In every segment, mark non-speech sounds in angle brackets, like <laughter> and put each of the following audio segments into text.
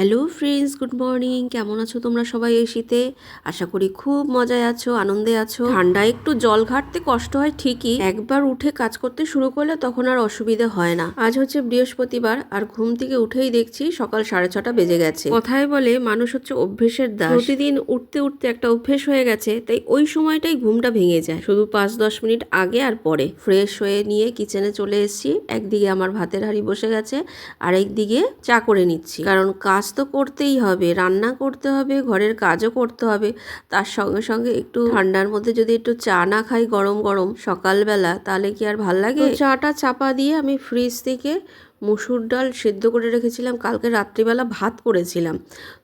Hello friends good morning কেমন আছো তোমরা সবাই এই শীতে? আশা করি খুব মজায় আছো, আনন্দে আছো। ঠান্ডায় একটু জল ঘাটতে কষ্ট হয় ঠিকই। একবার উঠে কাজ করতে শুরু করলে তখন আর অসুবিধে হয় না। আজ হচ্ছে বৃহস্পতিবার আর ঘুম থেকে উঠেই দেখছি সকাল সাড়ে ছটা বেজে গেছে। কথায় বলে মানুষ হচ্ছে অভ্যেসের দাস। প্রতিদিন উঠতে উঠতে একটা অভ্যেস হয়ে গেছে, তাই ওই সময়টাই ঘুমটা ভেঙে যায়। শুধু পাঁচ দশ মিনিট আগে আর পরে। ফ্রেশ হয়ে নিয়ে কিচেনে চলে এসেছি। একদিকে আমার ভাতের হাঁড়ি বসে গেছে আর একদিকে চা করে নিচ্ছি। কারণ কাজ তো করতেই হবে, রান্না করতে হবে, ঘরের কাজও করতে হবে। তার সঙ্গে সঙ্গে একটু ঠান্ডার মধ্যে যদি একটু চা না খাই গরম গরম সকালবেলা, তাহলে কি আর ভালো লাগে? চাটা চাপা দিয়ে আমি ফ্রিজ থেকে মুসুর ডাল সেদ্ধ করে রেখেছিলাম। কালকে রাত্রিবেলা ভাত করেছিলাম।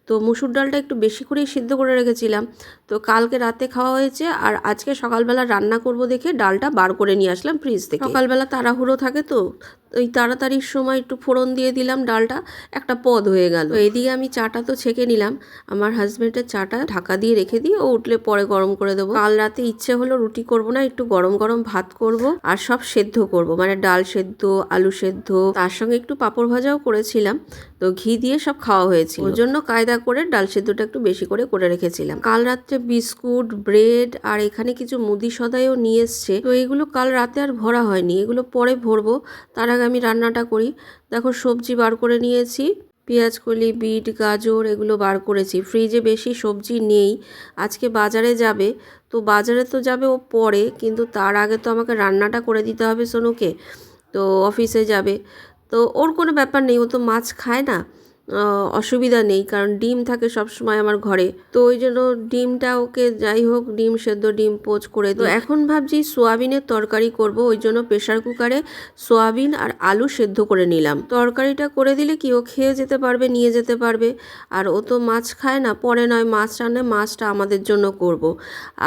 তো মুসুর ডালটা একটু বেশি করেই সিদ্ধ করে রেখেছিলাম। তো কালকে রাতে খাওয়া হয়েছে আর আজকে সকালবেলা রান্না করব দেখে ডালটা বার করে নিয়ে আসলাম ফ্রিজ থেকে। সকালবেলা তাড়াহুড়ো থাকে তো ওই তাড়াতাড়ির সময় একটু ফোড়ন দিয়ে দিলাম ডালটা একটা পদ হয়ে গেল। তো এদিকে আমি চাটা তো ছেঁকে নিলাম আমার হাজব্যান্ডের চাটা ঢাকা দিয়ে রেখে দিয়ে ও উঠলে পরে গরম করে দেবো। কাল রাতে ইচ্ছে হলো রুটি করব না একটু গরম গরম ভাত করব আর সব সেদ্ধ করব মানে ডাল সেদ্ধ আলু সেদ্ধ তার সঙ্গে একটু পাঁপড় ভাজাও করেছিলাম। তো ঘি দিয়ে সব খাওয়া হয়েছিল। ওর জন্য কায়দা করে ডাল সেদ্ধটা একটু বেশি করে করে রেখেছিলাম। কাল রাত্রে বিস্কুট, ব্রেড আর এখানে কিছু মুদি সদাইও নিয়ে এসছে। তো এগুলো কাল রাতে আর ভরা হয়নি। এগুলো পরে ভরবো। তার আগে আমি রান্নাটা করি। দেখো সবজি বার করে নিয়েছি। পেঁয়াজ, কলি, বিট, গাজর এগুলো বার করেছি। ফ্রিজে বেশি সবজি নেই। আজকে বাজারে যাবে। তো বাজারে তো যাবে ও পরে, কিন্তু তার আগে তো আমাকে রান্নাটা করে দিতে হবে সোনুকে। তো অফিসে যাবে। তো ওর কোনো ব্যাপার নেই। ও তো মাছ খায় না। অসুবিধা নেই, কারণ ডিম থাকে সব সময় আমার ঘরে তো ওই জন্য ডিমটা ওকে যাই হোক, ডিম সেদ্ধ, ডিম পোচ করে তো এখন ভাবছি সোয়াবিনের তরকারি করব, ওই জন্য প্রেশার কুকারে সোয়াবিন আর আলু সেদ্ধ করে নিলাম তরকারিটা করে দিলে কি, ও খেয়ে যেতে পারবে, নিয়ে যেতে পারবে আর ও তো মাছ খায় না, পরে নয় মাছ রান্নে, মাছটা আমাদের জন্য করব।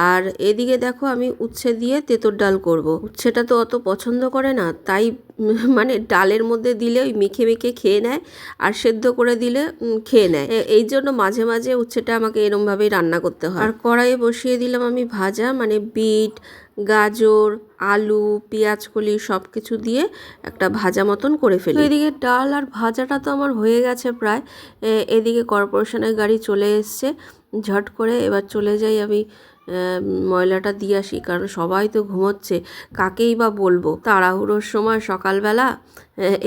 আর এদিকে দেখো আমি উচ্ছে দিয়ে তেঁতর ডাল করব। উচ্ছেটা তো অত পছন্দ করে না, তাই <laughs> মানে ডালের মধ্যে দিলে ওই মেখে মেখে খেয়ে নেয় আর সেদ্ধ করে দিলে খেয়ে নেয়। এই জন্য মাঝে মাঝে উচ্ছেটা আমাকে এরমভাবেই রান্না করতে হয়। আর কড়াইয়ে বসিয়ে দিলাম আমি ভাজা মানে বিট, গাজর, আলু, পেঁয়াজ, কলি সব কিছু দিয়ে একটা ভাজা মতন করে ফেলি। এদিকে ডাল আর ভাজাটা তো আমার হয়ে গেছে প্রায়। এদিকে কর্পোরেশনের গাড়ি চলে এসছে। ঝট করে এবার চলে যাই আমি ময়লাটা দিয়ে আসি, কারণ সবাই তো ঘুমোচ্ছে, কাকেই বা বলব? তাড়াহুড়োর সময় সকালবেলা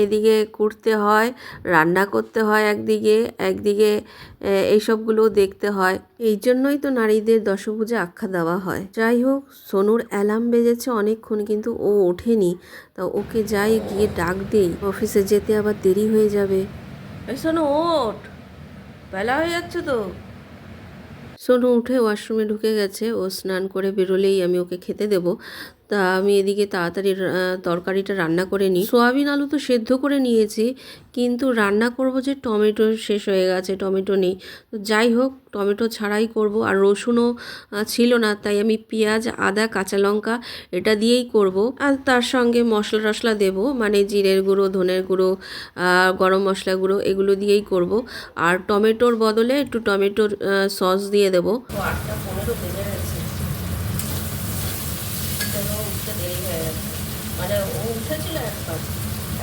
এদিকে কুটতে হয়, রান্না করতে হয় একদিকে একদিকে এইসবগুলোও দেখতে হয়। এই জন্যই তো নারীদের দশভুজে আখ্যা দেওয়া হয়। যাই হোক, সোনুর অ্যালার্ম বেজেছে অনেকক্ষণ, কিন্তু ও ওঠেনি। তা ওকে যাই গিয়ে ডাক দেই। অফিসে যেতে আবার দেরি হয়ে যাবে। এই ওঠ। বেলা হয়ে যাচ্ছে তো। সোনু উঠে ওয়াশরুমে ঢুকে গেছে। ও স্নান করে বেরোলেই আমি ওকে খেতে দেবো। তা আমি এদিকে তাড়াতাড়ি তরকারিটা রান্না করে নিই। সোয়াবিন আলু তো সেদ্ধ করে নিয়েছি, কিন্তু রান্না করব যে টমেটো শেষ হয়ে গেছে, টমেটো নেই। তো যাই হোক, টমেটো ছাড়াই করব। আর রসুনও ছিল না, তাই আমি পেঁয়াজ, আদা, কাঁচা লঙ্কা এটা দিয়েই করব। আর তার সঙ্গে মশলা টশলা দেব মানে জিরের গুঁড়ো, ধনের গুঁড়ো গরম মশলা গুঁড়ো এগুলো দিয়েই করব। আর টমেটোর বদলে একটু টমেটোর সস দিয়ে দেবো আটটা পনেরো বেজে গেছে উঠতে দেরি হয়ে গেছে মানে ও উঠেছিল একবার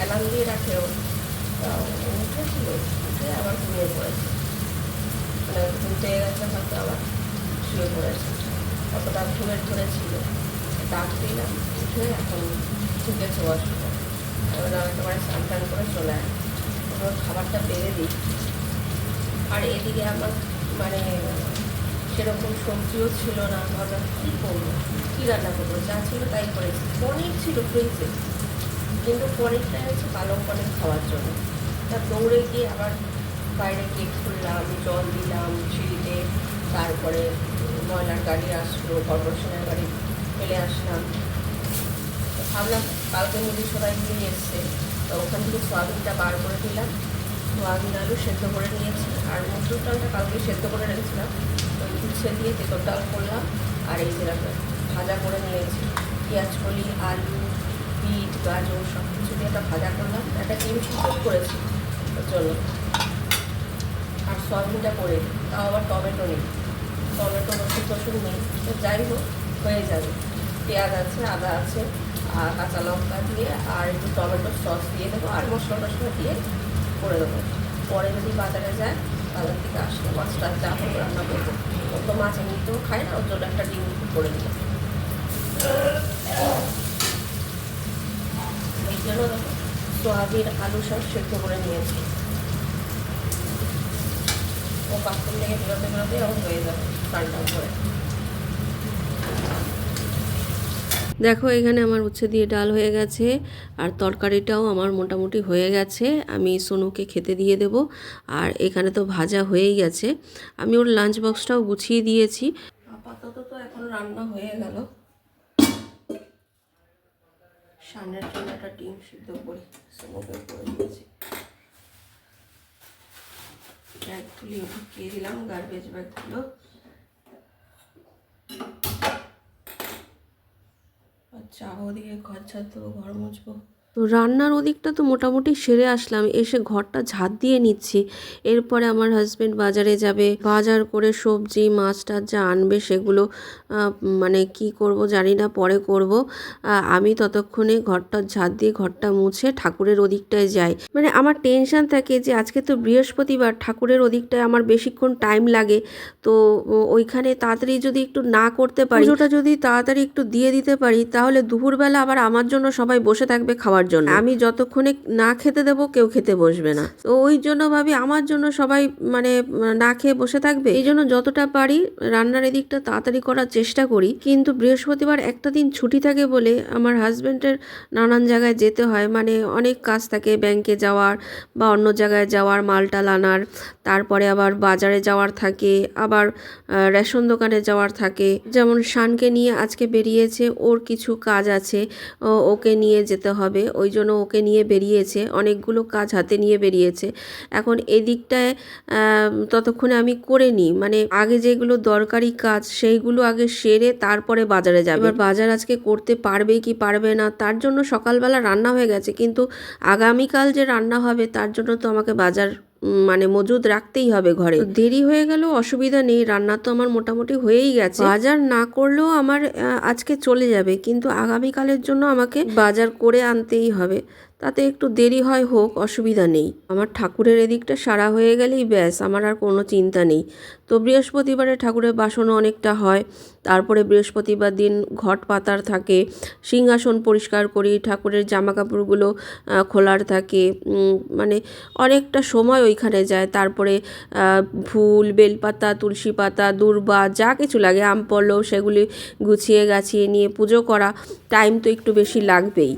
অ্যালার্ম দিয়ে রাখে ও উঠেছিল উঠে আবার ঘুমিয়ে পড়েছে। মানে পেয়ে গেছে হয়তো আবার শুয়ে পড়েছে। অতটা ধরে ছিল। ডাক দিলাম উঠে এখন ঢুকেছে ওয়াশরুমে এবার একেবারে স্নান টান করে চলে আসে। খাবারটা বেড়ে দিই। আর এদিকে আমার মানে সেরকম সবজিও ছিল না। ভাবলাম কী করব? কী রান্না করব? যা ছিল তাই করেছি। পনির ছিল ফ্রিজে কিন্তু পনিরটা হচ্ছে পালং পনির খাওয়ার জন্য। তা দৌড়ে গিয়ে আবার বাইরে গেট খুললাম, জল দিলাম সিঁড়িতে তারপরে ময়লার গাড়ি আসলো কর্পোরেশনের গাড়ি ফেলে আসলাম। ভাবলাম কালকে মুদি সবাই নিয়ে এসছে। তো ওখান থেকে সোয়াবিনটা বার করে দিলাম সোয়াবিন, আলু সেদ্ধ করে নিয়েছি। আর মুসুর ডালটা কালকে সেদ্ধ করে রেখেছিলাম ওই উচ্ছে দিয়ে তেতর ডাল করলাম। আর এই যে ভাজা করে নিয়েছি। পেঁয়াজ, কলি, আলু বিট গাজর সব কিছু দিয়ে একটা ভাজা করলাম, একটা ডিম সিদ্ধ করেছি। জন্য আর সয়াবিনটা করে তাও আবার টমেটো নেই। টমেটো রসুন টসুন নেই। তো যাই হোক, হয়ে যাবে। পেঁয়াজ আছে, আদা আছে, আর কাঁচা লঙ্কা দিয়ে আর একটু টমেটোর সস দিয়ে দেবো, আর মশলা টশলা দিয়ে করে দেবো। পরে যদি বাজারে যায় সকালের থেকে আসলে মাছটা চা হোক রান্না করব। ও তো মাছ এমনিতেও খায় না, ওর জন্য একটা ডিম করে দিলাম। জন্য সোয়াবিন আলু সব সেদ্ধ করে নিয়েছি। ও বাথরুম থেকে বেরোতে বেরোতে এরকম হয়ে যাবে ঠান্ডা করে দেখো এখানে আমার উচ্ছে দিয়ে ডাল হয়ে গেছে আর তরকারিটাও আমার মোটামুটি হয়ে গেছে। আমি সোনুকে খেতে দিয়ে দেব আর এখানে তো ভাজা হয়েই গেছে। আমি ওর লাঞ্চ বক্সটাও গুছিয়ে দিয়েছি। আপাতত তো এখন রান্না হয়ে গেল। সামনের জন্য একটা ডিম সিদ্ধ করি। সোনুকে করে দিয়েছি। ব্যাগ তুলি ঢুকিয়ে দিলাম? গার্বেজ ব্যাগগুলো। আচ্ছা ওদিকে ঘর ছাড়তো ঘর মুছবো। তো রান্নার ওদিকটা তো মোটামুটি সেরে আসলাম। এসে ঘরটা ঝাঁট দিয়ে নিচ্ছি। এরপরে আমার হাজবেন্ড বাজারে যাবে। বাজার করে সবজি মাছ টাছ যা আনবে সেগুলো মানে কি করব জানি না পরে করব। আমি ততক্ষণে ঘরটা ঝাঁট দিয়ে ঘরটা মুছে ঠাকুরের ওদিকটায় যাই। মানে আমার টেনশন থাকে যে আজকে তো বৃহস্পতিবার ঠাকুরের ওদিকটায় আমার বেশিক্ষণ টাইম লাগে। তো ওইখানে তাড়াতাড়ি যদি একটু না করতে পারি পুজোটা যদি তাড়াতাড়ি একটু দিয়ে দিতে পারি তাহলে দুপুরবেলা আবার আমার জন্য সবাই বসে থাকবে খাওয়ার জন্য। আমি যতক্ষণে না খেতে দেবো, কেউ খেতে বসবে না। তো ওই জন্য ভাবি আমার জন্য সবাই মানে না খেয়ে বসে থাকবে। এই জন্য যতটা পারি রান্নার এদিকটা তাড়াতাড়ি করার চেষ্টা করি। কিন্তু বৃহস্পতিবার একটা দিন ছুটি থাকে বলে আমার হাজব্যান্ডের নানান জায়গায় যেতে হয়। মানে অনেক কাজ থাকে ব্যাংকে যাওয়ার বা অন্য জায়গায় যাওয়ার, মালটাল আনার। তারপরে আবার বাজারে যাওয়ার থাকে, আবার রেশন দোকানে যাওয়ার থাকে। যেমন শানকে নিয়ে আজকে বেরিয়েছে, ওর কিছু কাজ আছে ওকে নিয়ে যেতে হবে। ওই জন্য ওকে নিয়ে বেরিয়েছে, অনেকগুলো কাজ হাতে নিয়ে বেরিয়েছে। এখন এদিকটায় ততক্ষণে আমি করে নিই। মানে আগে যেগুলো দরকারি কাজ সেইগুলো আগে সেরে তারপরে বাজারে যাবে। এবার বাজার আজকে করতে পারবে কি পারবে না, তার জন্য সকালবেলা রান্না হয়ে গেছে। কিন্তু আগামীকাল যে রান্না হবে তার জন্য তো আমাকে বাজার মানে মজুদ রাখতেই হবে ঘরে। দেরি হয়ে গেল, অসুবিধা নেই, রান্না তো আমার মোটামুটি হয়েই গেছে। বাজার না করলেও আমার আজকে চলে যাবে, কিন্তু আগামীকালের জন্য আমাকে বাজার করে আনতেই হবে। তাতে একটু দেরি হয়, হোক, অসুবিধা নেই। আমার ঠাকুরের এদিকটা সারা হয়ে গেলেই ব্যাস, আমার আর কোনো চিন্তা নেই। তো বৃহস্পতিবারে ঠাকুরের বাসনও অনেকটা হয়। তারপরে বৃহস্পতিবার দিন ঘট পাতার থাকে, সিংহাসন পরিষ্কার করি, ঠাকুরের জামা কাপড়গুলো খোলার থাকে মানে অনেকটা সময় ওইখানে যায়। তারপরে ফুল, বেলপাতা, তুলসী পাতা, দূর্বা, যা কিছু লাগে আম পল্লব সেগুলি গুছিয়ে গাছিয়ে নিয়ে পুজো করা, টাইম তো একটু বেশি লাগবেই।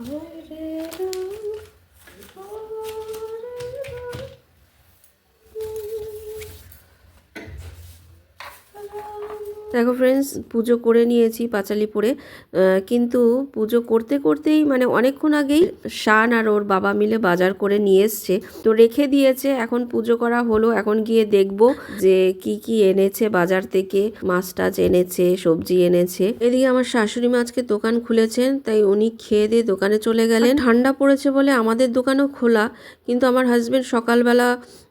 Ayrılık দেখো ফ্রেন্ডস পুজো করে নিয়েছি পাঁচালি পরে। কিন্তু পুজো করতে করতেই মানে অনেকক্ষণ আগেই শান আর ওর বাবা মিলে বাজার করে নিয়ে এসছে। তো রেখে দিয়েছে, এখন পুজো করা হলো, এখন গিয়ে দেখব যে কি কি এনেছে বাজার থেকে। মাছ টাছ এনেছে, সবজি এনেছে। এদিকে আমার শাশুড়ি মা আজকে দোকান খুলেছেন, তাই উনি খেয়ে দিয়ে দোকানে চলে গেলেন। ঠান্ডা পড়েছে বলে আমাদের দোকানও খোলা, কিন্তু আমার হাজবেন্ড সকালবেলা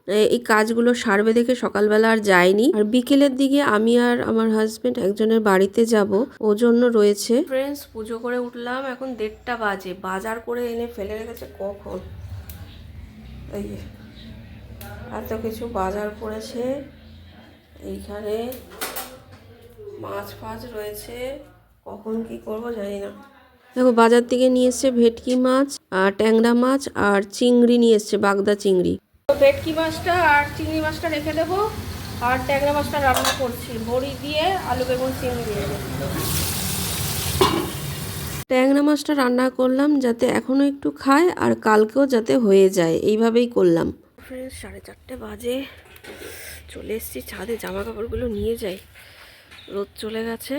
এই কাজগুলো সারবে দেখে সকালবেলা আর যায়নি আর বিকেলের দিকে আমি আর আমার হাজবেন্ড একজনের বাড়িতে যাব। ও জন্য রয়েছে। ফ্রেন্ডস পুজো করে উঠলাম। এখন দেড়টা বাজে। বাজার করে এনে ফেলে রেখেছে কখন? এই এত কিছু বাজার করেছে। এইখানে মাছ ফাছ রয়েছে। কখন কি করব জানি না। দেখো বাজার থেকে নিয়ে এসছে ভেটকি মাছ আর ট্যাংরা মাছ আর চিংড়ি নিয়ে এসছে বাগদা চিংড়ি। ভেটকি মাছটা আর চিংড়ি মাছটা রেখে দেবো। আর ট্যাংরা মাছটা রান্না করছি। বড়ি দিয়ে আলু বেগুন চিংড়ি দিয়ে ট্যাংরা মাছটা রান্না করলাম যাতে এখনও একটু খায় আর কালকেও যাতে হয়ে যায়। এইভাবেই করলাম। সাড়ে চারটে বাজে। চলে এসেছি ছাদে। জামা কাপড়গুলো নিয়ে যাই। রোদ চলে গেছে।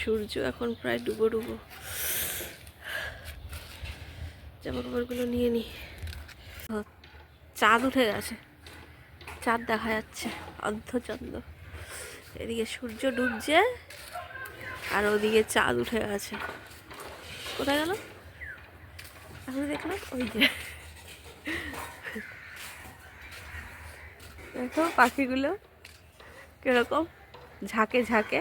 সূর্য এখন প্রায় ডুবো ডুবো। জামা কাপড়গুলো নিয়ে নি। চাঁদ উঠে গেছে। চাঁদ দেখা যাচ্ছে, অর্ধচন্দ্র। এদিকে সূর্য ডুবছে আর ওদিকে চাঁদ উঠে গেছে। কোথায় গেল? এখন দেখলাম ওই যে। দেখো পাখিগুলো কীরকম ঝাঁকে ঝাঁকে।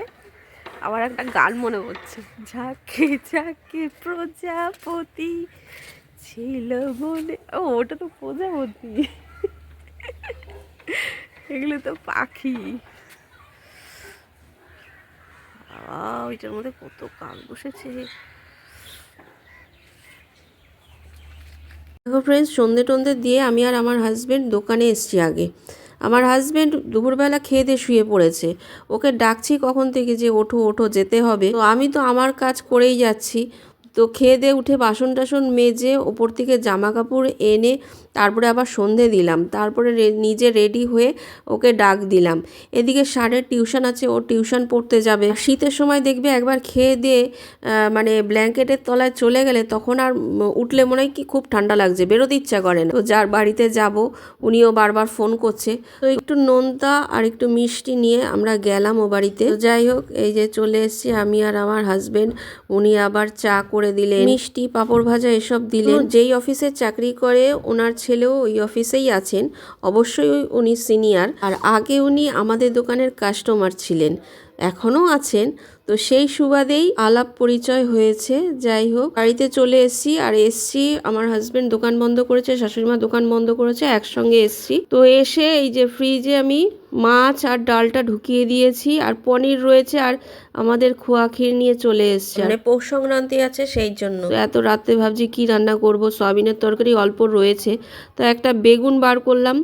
আবার একটা গান মনে পড়ছে। ঝাঁকে ঝাঁকে প্রজাপতি ছিল মনে। ও, ওটা তো প্রজাপতি। এগুলো তো পাখি। ওইটার মধ্যে কত কাক বসেছে। দেখো ফ্রেন্ডস সন্ধে টন্ধে দিয়ে আমি আর আমার হাজব্যান্ড দোকানে এসছি আগে। আমার হাজব্যান্ড দুপুরবেলা খেয়ে দিয়ে শুয়ে পড়েছে। ওকে ডাকছি কখন থেকে যে ওঠো ওঠো, যেতে হবে। তো আমি তো আমার কাজ করেই যাচ্ছি। তো খেয়ে দিয়ে উঠে বাসন টাসন মেজে ওপর থেকে জামা কাপড় এনে তারপরে আবার সন্ধে দিলাম। তারপরে নিজে রেডি হয়ে ওকে ডাক দিলাম। এদিকে সারের টিউশন আছে, ও টিউশন পড়তে যাবে। শীতের সময় দেখবে একবার খেয়ে দিয়ে মানে ব্ল্যাঙ্কেটের তলায় চলে গেলে তখন আর উঠলে মনে হয় কি খুব ঠান্ডা লাগছে, বেরোতে ইচ্ছা করে না। তো যার বাড়িতে যাব, উনিও বারবার ফোন করছে। তো একটু নোনতা আর একটু মিষ্টি নিয়ে আমরা গেলাম ও বাড়িতে। যাই হোক, এই যে চলে এসেছি, আমি আর আমার হাজবেন্ড উনি আবার চা করে দিলেন, মিষ্টি, পাঁপড় ভাজা এসব দিলেন। যেই অফিসে চাকরি করে, ওনার ছেলেও ওই অফিসেই আছেন। অবশ্যই উনি সিনিয়র। আর আগে উনি আমাদের দোকানের কাস্টমার ছিলেন। এখনও আছেন। তো সেই সুবাদেই আলাপ পরিচয় হয়েছে। যাই হোক বাড়িতে চলে এসেছি আর এসছি আমার হাজবেন্ড দোকান বন্ধ করেছে শাশুড়িমা দোকান বন্ধ করেছে একসঙ্গে এসছি। তো এসে এই যে ফ্রিজে আমি মাছ আর ডালটা ঢুকিয়ে দিয়েছি আর পনির রয়েছে আর আমাদের খোয়া ক্ষীর নিয়ে চলে এসছে। মানে পৌষ সংক্রান্তি আছে সেই জন্য। এত রাতে ভাবছি কি রান্না করব সয়াবিনের তরকারি অল্প রয়েছে। তো একটা বেগুন বার করলাম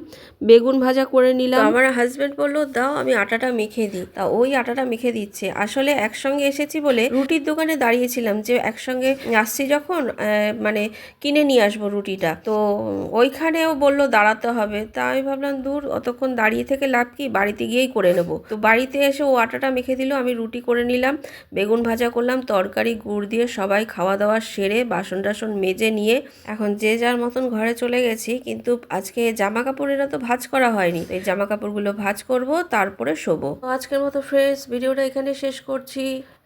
বেগুন ভাজা করে নিলাম। আমার হাজবেন্ড বলল দাও আমি আটাটা মেখে দিই। তা ওই আটাটা মেখে দিচ্ছে। আসলে একসঙ্গে এসেছি বলে রুটির দোকানে দাঁড়িয়েছিলাম যে একসঙ্গে আসছি যখন মানে কিনে নিয়ে আসব রুটিটা। তো ওইখানেও বলল দাঁড়াতে হবে। তা আমি ভাবলাম, দূর, অতক্ষণ দাঁড়িয়ে থেকে লাভ কি? বাড়িতে গিয়েই করে নেব। তো বাড়িতে এসে ও আটাটা মেখে দিল, আমি রুটি করে নিলাম, বেগুন ভাজা করলাম, তরকারি, গুড় দিয়ে সবাই খাওয়া দাওয়া সেরে বাসন টাসন মেজে নিয়ে এখন যে যার মতন ঘরে চলে গেছি। কিন্তু আজকে জামা কাপড়েরা তো ভাজ করা হয়নি। এই জামা কাপড়গুলো ভাজ করব, তারপরে শোবো। আজকের মতো ফ্রেন্ডস ভিডিওটা এখানে শেষ করছি।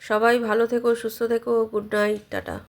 সবাই ভালো থেকো সুস্থ থেকো গুড নাইট টাটা।